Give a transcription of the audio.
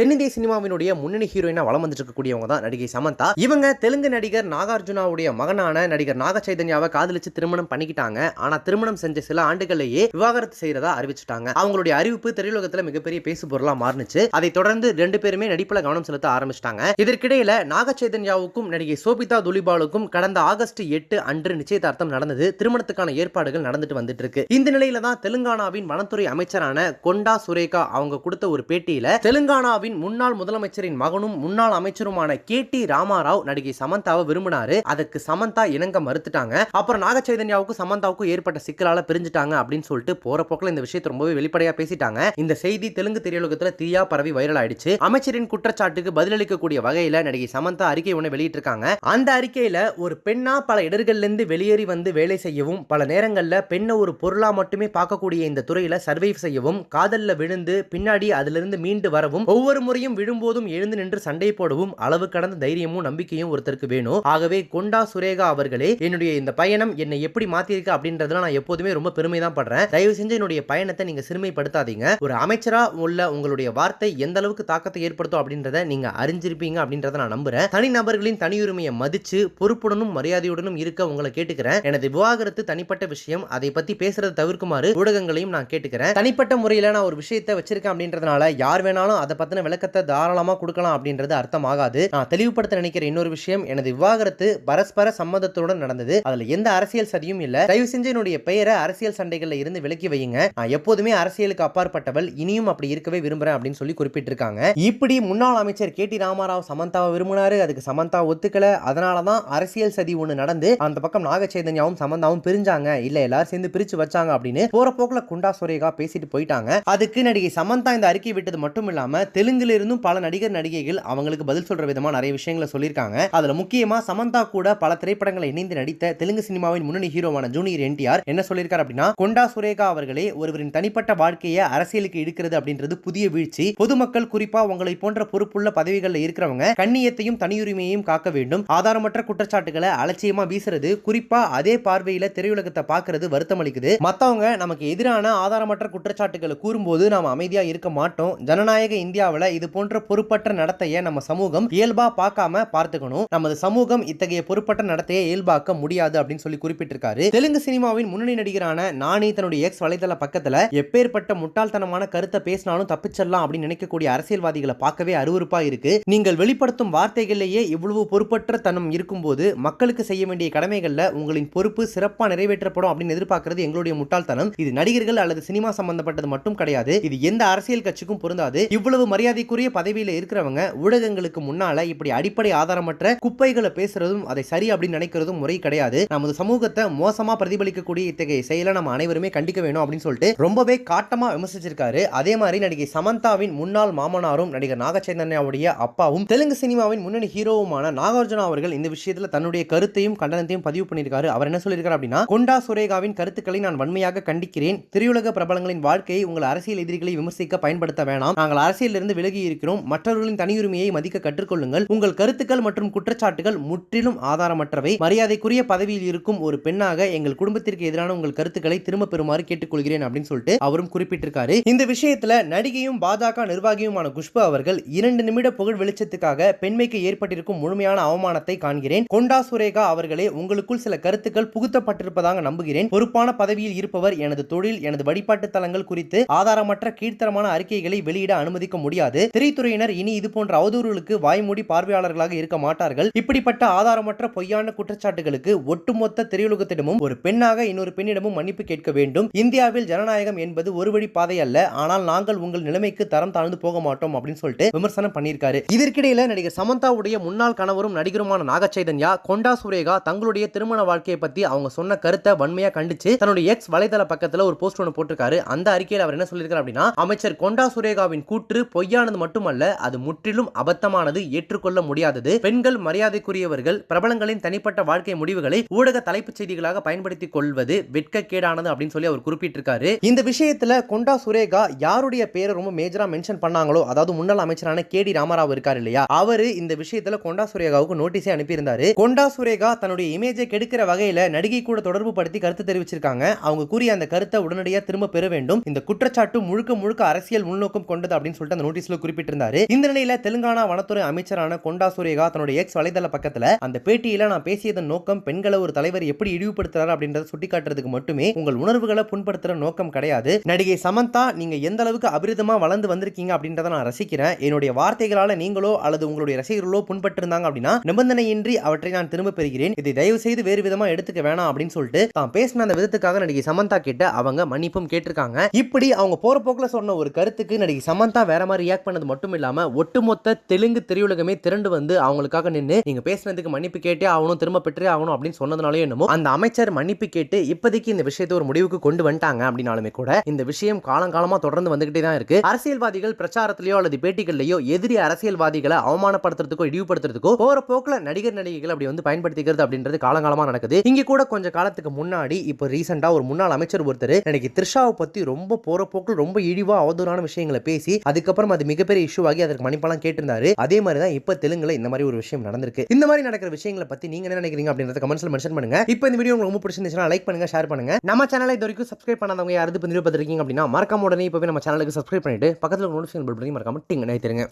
தென்னிந்திய சினிமாவினுடைய முன்னணி ஹீரோயினா வளம் வந்துட்டு இருக்கக்கூடியவங்க தான் நடிகை சமந்தா. இவங்க தெலுங்கு நடிகர் நாகார்ஜுனாவுடைய மகனான நடிகர் நாக சைதன்யாவை காதலிச்சு திருமணம் பண்ணிக்கிட்டாங்க. ஆனா திருமணம் செஞ்ச சில ஆண்டுகளிலேயே விவாகரத்து செய்யறதா அறிவிச்சுட்டாங்க. அவங்களுடைய அறிவிப்பு திரையுலகத்துல மிகப்பெரிய பேசு பொருளா மாறுனுச்சு. அதை தொடர்ந்து ரெண்டு பேருமே நடிப்புல கவனம் செலுத்த ஆரம்பிச்சிட்டாங்க. இதற்கிடையில நாக சைதன்யாவுக்கும் நடிகை சோபிதா துலிபாலுக்கும் கடந்த ஆகஸ்ட் எட்டு அன்று நிச்சயதார்த்தம் நடந்தது. திருமணத்துக்கான ஏற்பாடுகள் நடந்துட்டு வந்துட்டு இருக்கு இந்த நிலையில தான் தெலுங்கானாவின் வனத்துறை அமைச்சரான கொண்டா சுரேகா அவங்க கொடுத்த ஒரு பேட்டியில தெலுங்கானாவின் முன்னாள் முதலமைச்சரின் மகனும் முன்னாள் அமைச்சருமான கே டி ராமாராவ் நடிகை சமந்தாவை விரும்பினாரு. அதுக்கு சமந்தா இணங்க மறுத்துட்டாங்க. அப்புறம் நாக சைதன்யாவுக்கும் சமந்தாவுக்கும் ஏற்பட்ட சிக்கலால பிரிஞ்சுட்டாங்க அப்படின்னு சொல்லிட்டு போற போக்கில் இந்த விஷயத்தை ரொம்பவே வெளிப்படையா பேசிட்டாங்க. இந்த செய்தி தெலுங்கு திரையுலகத்துல தீயா பரவி வைரல் ஆயிடுச்சு. அமைச்சரின் குற்றச்சாட்டுக்கு பதிலளிக்கக்கூடிய வகையில நடிகை சமந்தா அறிக்கை ஒன்று வெளியிட்டிருக்காங்க. அந்த அறிக்கையில ஒரு பெண்ணா பல இடர்கள்ல இருந்து வெளியேறி வந்து வேலை செய்யவும் பல நேரங்கள்ல பெண்ணை ஒரு பொருளா மட்டுமே பார்க்கக்கூடிய இந்த துறையில சர்வைவ் செய்யவும் காதல்ல விழுந்து பின்னாடி அதுல இருந்து மீண்டு வரவும் ஒவ்வொரு முறையும் விழும்போதும் எழுந்து நின்று சண்டை போடவும் அளவு கடந்த தைரியமும் நம்பிக்கையும் ஒருத்தருக்கு வேணும் ஆகவே கொண்டா சுரேகா அவர்களே என்னுடைய இந்த பயணம் என்னை எப்படி மாத்திருக்கு அப்படின்றதுல நான் எப்போதுமே ரொம்ப பெருமை தான் படுறேன். தயவு செஞ்சு என்னுடைய பயணத்தை நீங்க சிறுமைப்படுத்தாதீங்க. ஒரு அமைச்சரா உள்ள உங்களுடைய வார்த்தை எந்த அளவுக்கு தாக்கத்தை ஏற்படுத்தும் அப்படின்றத நீங்க அறிஞ்சிருப்பீங்க அப்படின்றத நான் நம்புறேன். தனி நபர்களின் தனியுரிமையை மதிச்சு பொறுப்புடனும் மரியாதையுடனும் இருக்க உங்களை கேட்டுக்கிறேன். எனது விவாகரத்து தனிப்பட்ட விஷயம் அதை பத்தி பேசுறதை தவிர்க்குமாறு ஊடகங்களையும் நான் கேட்டுக்கிறேன். தனிப்பட்ட முறையில் நான் ஒரு விஷயத்தை வச்சிருக்கேன் அப்படின்றதுனால யார் வேணாலும் அதை பத்தின விளக்கத்தை தாராளமாக கொடுக்கலாம் அப்படின்றது அர்த்தமாகாது. நான் தெளிவுபடுத்த நினைக்கிற இன்னொரு விஷயம் எனது விவாகரத்து பரஸ்பர சம்மதத்துடன் நடந்தது. அதுல எந்த அரசியல் சதியும் இல்லை. தயவு செஞ்சு என்னுடைய பெயரை அரசியல் சண்டைகள்ல இருந்து விலக்கி வையுங்க. நான் எப்போதுமே அரசியலுக்கு அப்பாற்பட்டவள். இனியும் அப்படி இருக்கவே விரும்புறேன் அப்படின்னு சொல்லி குறிப்பிட்டிருக்காங்க. இப்படி முன்னாள் அமைச்சர் கே. டி. ராமாராவ் சமந்தாவை விரும்பினாரு. அதுக்கு சமந்தா ஒத்துக்கல. அதனால தான் அரசியல் சதி ஒன்று நடந்து அந்த பக்கம் நாகச்சைதன்யாவும் சமந்தாவும் பிரிஞ்சாங்க. இல்ல எல்லாரும் சேர்ந்து பிரிச்சு வச்சாங்க அப்படின்னு போற போக்குல குண்டா சுரேகா பேசிட்டு போயிட்டாங்க. அதுக்கு நடிகை சமந்தா இந்த அறிக்கை விட்டது மட்டும் இல்லாம தெலுங்கு இருந்தும் பல நடிகர் நடிகைகள் அவங்களுக்கு பதில் சொல்ற விதமா நிறைய விஷயங்களை சொல்லியிருக்காங்க. அதுல முக்கியமா சமந்தா கூட பல திரைப்படங்களை இணைந்து நடித்த தெலுங்கு சினிமாவின் முன்னணி ஹீரோவான ஜூனியர் என்டிஆர் என்ன சொல்லியிருக்காரு அப்படின்னா கொண்டா சுரேகா அவர்களே ஒருவரின் தனிப்பட்ட வாழ்க்கையை அரசியலுக்கு இழுக்கிறது அப்படின்றது புதிய வீழ்ச்சி. பொதுமக்கள் குறிப்பா உங்களை போன்ற பொறுப்புள்ள பதவிகளில் இருக்கிறவங்க கண்ணியத்தையும் தனியுரிமையையும் காக்க வேண்டும். ஆதாரமற்ற குற்றச்சாட்டுகளை அலட்சியமா வீசுறது குறிப்பா அதே பார்வையில திரையுலகத்தை பார்க்கறது வருத்தம் அளிக்குது. மத்தவங்க நமக்கு எதிரான ஆதாரமற்ற குற்றச்சாட்டுகளை கூறும்போது நாம் அமைதியா இருக்க மாட்டோம். ஜனநாயக இந்தியாவில் இது போன்ற பொறுப்பற்ற நடத்தையை நம்ம சமூகம் இயல்பா பார்க்காம பார்த்துக்கணும். நமது சமூகம் இத்தகைய பொறுப்பற்ற நடத்தையை இயல்பாக்க முடியாது அப்படின்னு சொல்லி குறிப்பிட்டிருக்காரு. தெலுங்கு சினிமாவின் முன்னணி நடிகரான நானி தன்னுடைய எக்ஸ் வலைதள பக்கத்துல எப்பேற்பட்ட முட்டாள்தனமான கருத்தை பேசினாலும் தப்பிச்சிடலாம் அப்படின்னு நினைக்கக்கூடிய அரசியல்வாதிகளை பார்க்கவே அருவறுப்பா இருக்கு. நீங்கள் வெளிப்படுத்தும் வார்த்தைகளிலேயே இவ்வளவு பொறுப்பற்ற தனம் இருக்கும்போது மக்களுக்கு செய்ய வேண்டிய கடமைகள்ல உங்களின் பொறுப்பு சிறப்பா நிறைவேற்றப்படும் அப்படின்னு எதிர்பார்க்கிறது எங்களுடைய முட்டாள்தனம். இது நடிகர்கள் அல்லது சினிமா சம்பந்தப்பட்டது மட்டும் கிடையாது. இது எந்த அரசியல் கட்சிக்கும் பொருந்தாது. இவ்வளவு மரியாதை மரியாதைக்குரிய பதவியில இருக்கிறவங்க ஊடகங்களுக்கு முன்னால இப்படி அடிப்படை ஆதாரமற்ற குப்பைகளை பேசுறதும் அதை சரி அப்படின்னு நினைக்கிறதும் முறை கிடையாது. நமது சமூகத்தை மோசமா பிரதிபலிக்கக்கூடிய இத்தகைய செயலை நம்ம அனைவருமே கண்டிக்க வேணும் அப்படின்னு சொல்லிட்டு ரொம்பவே காட்டமா விமர்சிச்சிருக்காரு. அதே மாதிரி நடிகை சமந்தாவின் முன்னாள் மாமனாரும் நடிகர் நாகச்சைதன்யாவுடைய அப்பாவும் தெலுங்கு சினிமாவின் முன்னணி ஹீரோவுமான நாகார்ஜுனா அவர்கள் இந்த விஷயத்துல தன்னுடைய கருத்தையும் கண்டனத்தையும் பதிவு பண்ணியிருக்காரு. அவர் என்ன சொல்லியிருக்காரு அப்படின்னா கொண்டா சுரேகாவின் கருத்துக்களை நான் வன்மையாக கண்டிக்கிறேன். திரையுலக பிரபலங்களின் வாழ்க்கையை உங்கள் அரசியல் எதிரிகளை விமர்சிக்க பயன்படுத்த வேணாம். நாங்கள் அரசியலிருந்து விலகி இருக்கிறோம் மற்றவர்களின் தனியுரிமையை மதிக்க கற்றுக்கொள்ளுங்கள். உங்கள் கருத்துக்கள் மற்றும் குற்றச்சாட்டுகள் முற்றிலும் ஆதாரமற்றவை. மரியாதைக்குரிய பதவியில் இருக்கும் ஒரு பெண்ணாக எங்கள் குடும்பத்திற்கு எதிரான உங்கள் கருத்துக்களை திரும்ப பெறுமாறு கேட்டுக்கொள்கிறேன் அப்படின்னு சொல்லிட்டு அவரும் குறிப்பிட்டிருக்காரு. இந்த விஷயத்துல நடிகையும் பாஜக நிர்வாகியுமான குஷ்பு அவர்கள் இரண்டு நிமிட புகழ் வெளிச்சத்துக்காக பெண்மைக்கு ஏற்பட்டிருக்கும் முழுமையான அவமானத்தை காண்கிறேன். கொண்டா சுரேகா அவர்களே உங்களுக்குள் சில கருத்துக்கள் புகுத்தப்பட்டிருப்பதாக நம்புகிறேன். பொறுப்பான பதவியில் இருப்பவர் எனது தொழில் எனது வழிபாட்டு தலங்கள் குறித்து ஆதாரமற்ற கீழ்த்தரமான அறிக்கைகளை வெளியிட அனுமதிக்க முடியாது. முடியாது. திரைத்துறையினர் இனி இது போன்ற அவதூறுகளுக்கு வாய்மூடி பார்வையாளர்களாக இருக்க மாட்டார்கள். இப்படிப்பட்ட ஆதாரமற்ற பொய்யான குற்றச்சாட்டுகளுக்கு ஒட்டுமொத்த திரையுலகத்திடமும் ஒரு பெண்ணாக இன்னொரு பெண்ணிடமும் மன்னிப்பு கேட்க வேண்டும். இந்தியாவில் ஜனநாயகம் என்பது ஒரு வழி பாதை அல்ல. ஆனால் நாங்கள் உங்கள் நிலைமைக்கு தரம் தாழ்ந்து போக மாட்டோம் அப்படின்னு சொல்லிட்டு விமர்சனம் பண்ணியிருக்காரு. இதற்கிடையில நடிகர் சமந்தாவுடைய முன்னாள் கணவரும் நடிகருமான நாகச்சைதன்யா கொண்டா சுரேகா தங்களுடைய திருமண வாழ்க்கையை பத்தி அவங்க சொன்ன கருத்தை வன்மையா கண்டிச்சு தன்னுடைய எக்ஸ் வலைதள பக்கத்துல ஒரு போஸ்ட் ஒன்று போட்டிருக்காரு. அந்த அறிக்கையில் அவர் என்ன சொல்லியிருக்காரு அப்படின்னா அமைச்சர் கொண்டா சுரேகாவின் கூற்று பொய்யானது மட்டுமல்ல அது முற்றிலும் அபத்தமானது ஏற்றுக்கொள்ள முடியாதது. பெண்கள் மரியாதைக்குரியவர்கள் பிரபலங்களின் தனிப்பட்ட வாழ்க்கை முடிவுகளை ஊடக தலைப்புச் செய்திகளாக பயன்படுத்திக் கொள்வது வெட்கக்கேடானது அப்படின்னு சொல்லி அவர் குறிப்பிட்டிருக்காரு. இந்த விஷயத்துல கொண்டா சுரேகா யாருடைய பேரை ரொம்ப மேஜரா மென்ஷன் பண்ணாங்களோ அதாவது முன்னாள் அமைச்சரான கே டி ராமராவ் இருக்காரு இல்லையா அவரு இந்த விஷயத்துல கொண்டா சுரேகாவுக்கு நோட்டீஸே அனுப்பியிருந்தாரு. கொண்டா சுரேகா தன்னுடைய இமேஜை கெடுக்கிற வகையில நடிகை கூட தொடர்பு படுத்தி கருத்து தெரிவிச்சிருக்காங்க. அவங்க கூறிய அந்த கருத்தை உடனடியாக திரும்ப பெற வேண்டும். இந்த குற்றச்சாட்டு முழுக்க முழுக்க அரசியல் உள்நோக்கம் கொண்டது அப்படின்னு சொல்லிட்டு அந்த நோட்டீஸ் இன்டர்வியூஸ்ல குறிப்பிட்டிருந்தாரு. இந்த நிலையில தெலுங்கானா வனத்துறை அமைச்சரான கொண்டா சூரியகா தன்னுடைய எக்ஸ் வலைதள பக்கத்துல அந்த பேட்டியில நான் பேசியதன் நோக்கம் பெண்களை ஒரு தலைவர் எப்படி இழிவுபடுத்துறாரு அப்படின்றத சுட்டிக்காட்டுறதுக்கு மட்டுமே உங்கள் உணர்வுகளை புண்படுத்துற நோக்கம் கிடையாது. நடிகை சமந்தா நீங்க எந்த அளவுக்கு அபிரிதமா வளர்ந்து வந்திருக்கீங்க அப்படின்றத நான் ரசிக்கிறேன். என்னுடைய வார்த்தைகளால நீங்களோ அல்லது உங்களுடைய ரசிகர்களோ புண்பட்டிருந்தாங்க அப்படின்னா நிபந்தனையின்றி அவற்றை நான் திரும்ப பெறுகிறேன். இதை தயவு செய்து வேறு விதமா எடுத்துக்க வேணாம் அப்படின்னு சொல்லிட்டு தான் பேசின அந்த விதத்துக்காக நடிகை சமந்தா கிட்ட அவங்க மன்னிப்பும் கேட்டிருக்காங்க. இப்படி அவங்க போற போக்குல சொன்ன ஒரு கருத்துக்கு நடிகை சமந்தா வேற மாதிரி ரியாக்ட் பண்ணது மட்டும் இல்லாமல் ஒட்டுமொத்த தெலுங்கு திரையுலகமே திரண்டு வந்து அவங்களுக்காக நின்று நீங்க பேசினதுக்கு மன்னிப்பு கேட்டே ஆகணும் திரும்ப பெற்றே ஆகணும் அப்படின்னு சொன்னதுனாலே என்னமோ அந்த அமைச்சர் மன்னிப்பு கேட்டு இப்போதைக்கு இந்த விஷயத்தை ஒரு முடிவுக்கு கொண்டு வந்துட்டாங்க அப்படின்னாலுமே கூட இந்த விஷயம் காலங்காலமாக தொடர்ந்து வந்துகிட்டே தான் இருக்கு. அரசியல்வாதிகள் பிரச்சாரத்திலேயோ அல்லது பேட்டிகள்லையோ எதிரி அரசியல்வாதிகளை அவமானப்படுத்துறதுக்கோ இழிவுபடுத்துறதுக்கோ போற போக்குல நடிகர் நடிகைகள் அப்படி வந்து பயன்படுத்திக்கிறது அப்படின்றது காலங்காலமாக நடக்குது. இங்க கூட கொஞ்சம் காலத்துக்கு முன்னாடி இப்போ ரீசெண்டா ஒரு முன்னாள் அமைச்சர் ஒருத்தர் நடிகை த்ரிஷாவை பத்தி ரொம்ப போற போக்குல ரொம்ப இழிவா அவதூறான விஷயங்களை பேசி அதுக்கப்புறம் அது மிகப்பெரிய இஷ்யூ ஆகி அதற்கு மன்னிப்பெல்லாம் கேட்டிருந்தாரு. அதே மாதிரி தான் இப்போ தெலுங்குல இந்த மாதிரி ஒரு விஷயம் நடந்திருக்கு. இந்த மாதிரி நடக்கிற விஷயங்களை பத்தி நீங்க என்ன நினைக்கிறீங்க அப்படின்றத கமெண்ட்ஸ்ல மென்ஷன் பண்ணுங்க. இப்போ இந்த வீடியோ உங்களுக்கு ரொம்ப பிடிச்சிருந்துச்சுன்னா லைக் பண்ணுங்க ஷேர் பண்ணுங்க. நம்ம சேனலை இது வரைக்கும் சப்ஸ்கிரைப் பண்ணாதவங்க யாராவது இப்போ பார்த்துருக்கீங்க அப்படின்னா மறக்காம உடனே இப்போவே நம்ம சேனலுக்கு சப்ஸ்கிரைப் பண்ணிட்டு பக்கத்தில் நோட்டிஃபிகேஷன் பில் பண்ணி மறக்காம டிங் நினைத்திருங்க